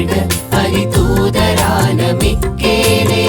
வாழ்க அரிதூதரான மிக்கேனே